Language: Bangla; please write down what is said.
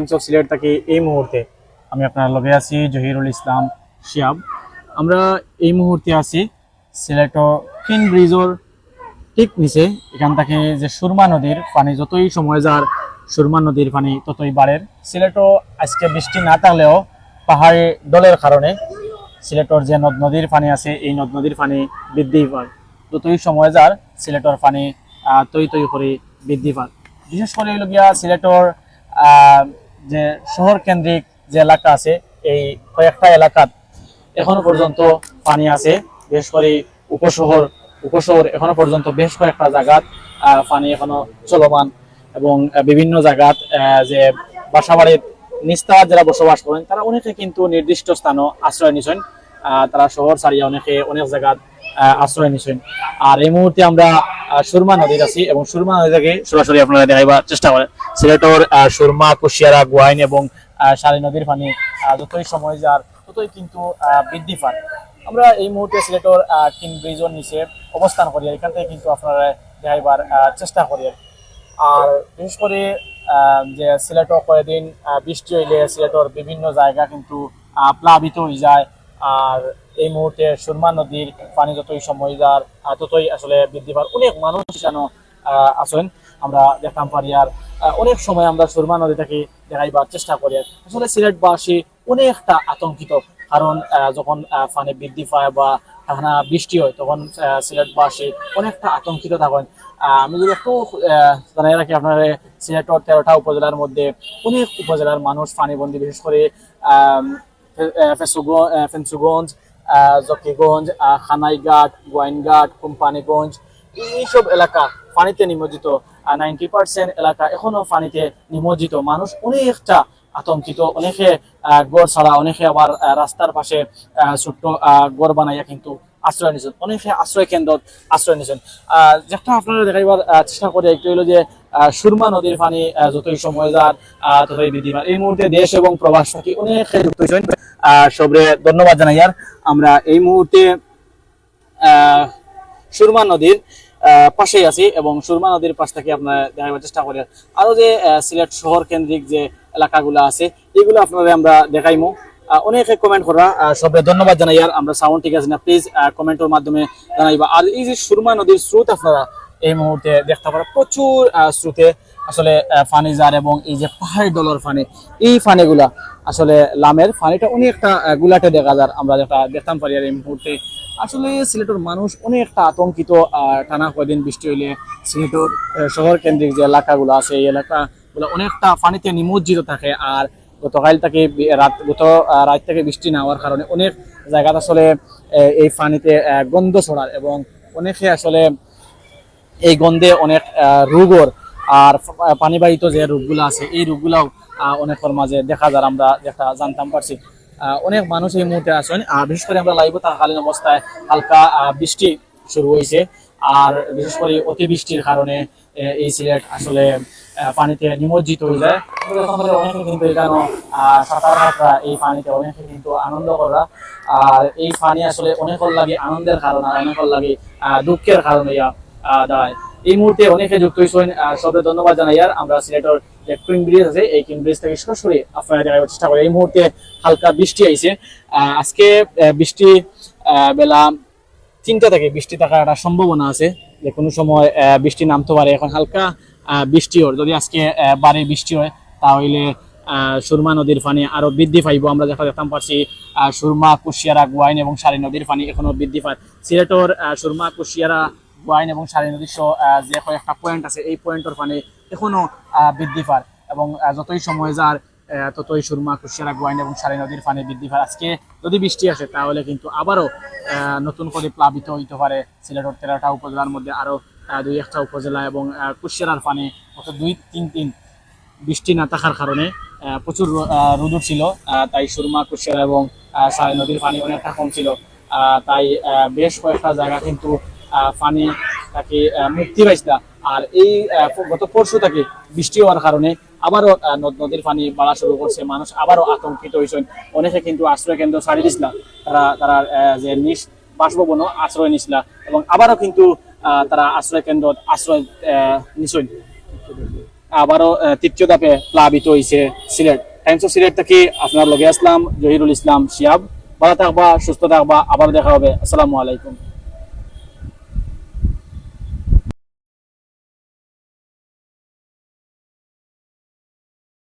টাইমস অফ সিলেট থেকে এই মুহূর্তে আমি আপনার লগে আছি, জহিরুল ইসলাম শিয়াব। আমরা এই মুহূর্তে আছি সিলেট ফিন ব্রিজর ঠিক নিচে। এখান থেকে যে সুরমা নদীর পানি যতই সময় যার, সুরমা নদীর পানি ততই বাড়ের সিলেটও আজকে বৃষ্টি না থাকলেও পাহাড়ি ডলের কারণে সিলেটর যে নদ নদীর পানি আছে, এই নদ নদীর পানি বৃদ্ধি পায়। যতই সময় যার, সিলেটর পানি তৈ তৈ করে বৃদ্ধি পায়। বিশেষ করে গিয়া সিলেটর যে শহর কেন্দ্রিক যে এলাকা আছে, এই কয়েকটা এলাকাত এখনও পর্যন্ত পানি আছে। বিশেষ করে উপশহর উপশহর এখনও পর্যন্ত বেশ কয়েকটা জায়গাত পানি এখনও চলমান এবং বিভিন্ন জায়গাত যে বাসাবাড়ির নিস্তার যারা বসবাস করেন, তারা অনেকে কিন্তু নির্দিষ্ট স্থানও আশ্রয় নিছেন। তারা শহর ছাড়িয়ে অনেকে অনেক জায়গাত আশ্রয় নিছেন। আর এই মুহূর্তে আমরা সুরমা নদীর আছি এবং সুরমা নদী থেকে সরাসরি আপনারা দেখাইবার চেষ্টা করেন। সিলেটর সুরমা, কুশিয়ারা, গোয়াইন এবং সারি নদীর পানি যতই সময় যার, ততই কিন্তু বৃদ্ধি পায়। আমরা এই মুহূর্তে সিলেটর কিং ব্রিজের নিচে অবস্থান করি এখান থেকে কিন্তু আপনারা দেখাইবার চেষ্টা করি আর বিশেষ করে যে সিলেটও কয়েকদিন বৃষ্টি হইলে সিলেটর বিভিন্ন জায়গা কিন্তু প্লাবিত হয়ে যায়। আর এই মুহূর্তে সুরমা নদীর পানি যতই সময় যার ততই আসলে বৃদ্ধি পায় অনেক মানুষ যেন আছেন। আমরা দেখতাম পারি আর অনেক সময় আমরা সুরমা নদী থেকে দেখাইবার চেষ্টা করি। আসলে সিলেটবাসী অনেকটা আতঙ্কিত। কারণ যখন পানি বৃদ্ধি পায় বা টানা বৃষ্টি হয়, তখন সিলেটবাসী অনেকটা আতঙ্কিত থাকেন। আমি যদি একটু জানাই রাখি আপনার সিলেটর তেরোটা উপজেলার মধ্যে অনেক উপজেলার মানুষ পানিবন্দী, বিশেষ করে ফেন্সুগঞ্জ জকিগঞ্জ খানাইঘাট গোয়াইনঘাট কোম্পানিগঞ্জ এইসব এলাকা পানিতে নিমজ্জিত। নাইনটি পার্সেন্ট এলাকা এখনও পানিতে নিমজ্জিত। মানুষ অনেকটা আতঙ্কিত, অনেকে গড় ছাড়া, অনেকে আবার রাস্তার পাশে ছোট্ট গড় বানাইয়া কিন্তু আশ্রয় নিছেন অনেকে আশ্রয় কেন্দ্রত আশ্রয় নিছেন যেটা আপনারা দেখাইবার চেষ্টা করে একটু হলো যে সুরমা নদীর পানি যতই সময় যার ততই বৃদ্ধি পায় এই মুহূর্তে দেশ এবং প্রবাস থেকে অনেক যুক্ত হয়েছেন। সবরে ধন্যবাদ জানাই। আর আমরা এই মুহূর্তে সুরমা নদীর পাশেই আছি এবং সুরমা নদীর পাশ থেকে আপনারা দেখাবার চেষ্টা করি আরও যে সিলেট শহর কেন্দ্রিক যে এলাকাগুলো আছে এগুলো আপনারা আমরা দেখাইমু। অনেকে কমেন্ট করা আহ, সবে ধন্যবাদ জানাই। আর আমরা সাউন্ড ঠিক আছে না প্লিজ কমেন্টের মাধ্যমে জানাইবা। আর এই যে সুরমা নদীর স্রোত আপনারা এই মুহূর্তে দেখতে পারা প্রচুর স্রোতে আসলে ফানি যার এবং এই যে পাহাড়ি ডলর ফানি এই ফানিগুলা আসলে লামের ফানিটা অনেকটা গুলাটে দেখা যায় আমরা যেটা দেখতাম পারি আর এই মুহূর্তে। আসলে সিলেটের মানুষ অনেকটা আতঙ্কিত টানা কয়দিন বৃষ্টি হইলে সিলেটের শহর কেন্দ্রিক যে এলাকাগুলো আছে, এই এলাকাগুলো অনেকটা পানিতে নিমজ্জিত থাকে আর গতকাল থেকে রাত, গত রাত থেকে বৃষ্টি না হওয়ার কারণে অনেক জায়গাতে আসলে এই পানিতে গন্ধ ছড়ার এবং অনেকে আসলে এই গন্ধে অনেক রোগর আর পানিবাহিত যে রোগগুলো আছে, এই রোগগুলাও অনেকের মাঝে দেখা যার আমরা যেটা জানতাম পারছি। অনেক মানুষ এই মুহূর্তে আর বিশেষ করে আমরা লাইভ থাকাকালীন অবস্থায় হালকা বৃষ্টি শুরু হয়েছে। আর বিশেষ করে অতিবৃষ্টির কারণে এই সিলেট আসলে পানিতে নিমজ্জিত হয়ে যায়। অনেকে কিন্তু এখানে সাঁতার কাটা এই পানিতে অনেকে কিন্তু আনন্দ করা। আর এই পানি আসলে অনেকের লাগে আনন্দের কারণ আর অনেকের লাগে দুঃখের কারণ ইয়া দাঁড়ায়। এই মুহূর্তে অনেকে যুক্ত হয়েছেন আহ, সবে ধন্যবাদ জানাই। আর আমরা সিলেটের যে কিং ব্রিজ আছে, এই কিং ব্রিজ থেকে সরাসরি আপনারা দেখার চেষ্টা করি এই মুহূর্তে হালকা বৃষ্টি আইছে আজকে বৃষ্টি বেলা তিনটা থেকে বৃষ্টি থাকার একটা সম্ভাবনা আছে। যে কোনো সময় বৃষ্টি নামতে পারে, এখন হালকা বৃষ্টি হয়। যদি আজকে বাড়ি বৃষ্টি হয়, তাহলে সুরমা নদীর পানি আরও বৃদ্ধি পাইব। আমরা যেটা দেখতাম পারছি সুরমা, কুশিয়ারা, গোয়াইন এবং সারি নদীর পানি এখনও বৃদ্ধি পায়। সিলেটর সুরমা, কুশিয়ারা, গোয়াইন এবং সারি নদীর যে কয়েকটা পয়েন্ট আছে, এই পয়েন্টের পানি এখনও আহ, বৃদ্ধি পায় এবং যতই সময় যার ততই সুরমা কুশিয়ারা গোয়াইন এবং সারি নদীর পানি বৃদ্ধি পায়। আজকে যদি বৃষ্টি আসে তাহলে কিন্তু আবারও নতুন করে প্লাবিত হইতে পারে সিলেটের তেরোটা উপজেলার মধ্যে আরও দুই একটা উপজেলা এবং কুশিয়ারার পানি অত দুই তিন তিন বৃষ্টি না থাকার কারণে প্রচুর র- আহ, রোদুর ছিল তাই সুরমা কুশিয়ারা এবং সাই নদীর পানি অনেকটা কম ছিল। তাই বেশ কয়েকটা জায়গা কিন্তু পানি তাকে মুক্তি পাইছিল আর এই গত পরশু থেকে বৃষ্টি হওয়ার কারণে আবারও নদ নদীর পানি বাড়া শুরু করছে। মানুষ আবারও আতঙ্কিত হয়েছেন। অনেকে কিন্তু আশ্রয় কেন্দ্র ছাড়ি দিছিল। তারা তারা যে নিজ বাসভবনও আশ্রয় নিছিল এবং আবারও কিন্তু তারা আশ্রয় কেন্দ্র, আশ্রয় নিছেন। আবারও তৃতীয় ধাপে প্লাবিত হয়েছে সিলেট। টাইমস অফ সিলেট থেকে আপনার লগে আসলাম, জহিরুল ইসলাম শিয়াব। ভালো থাকবা, সুস্থ থাকবা। আবার দেখা হবে। আসসালামু আলাইকুম।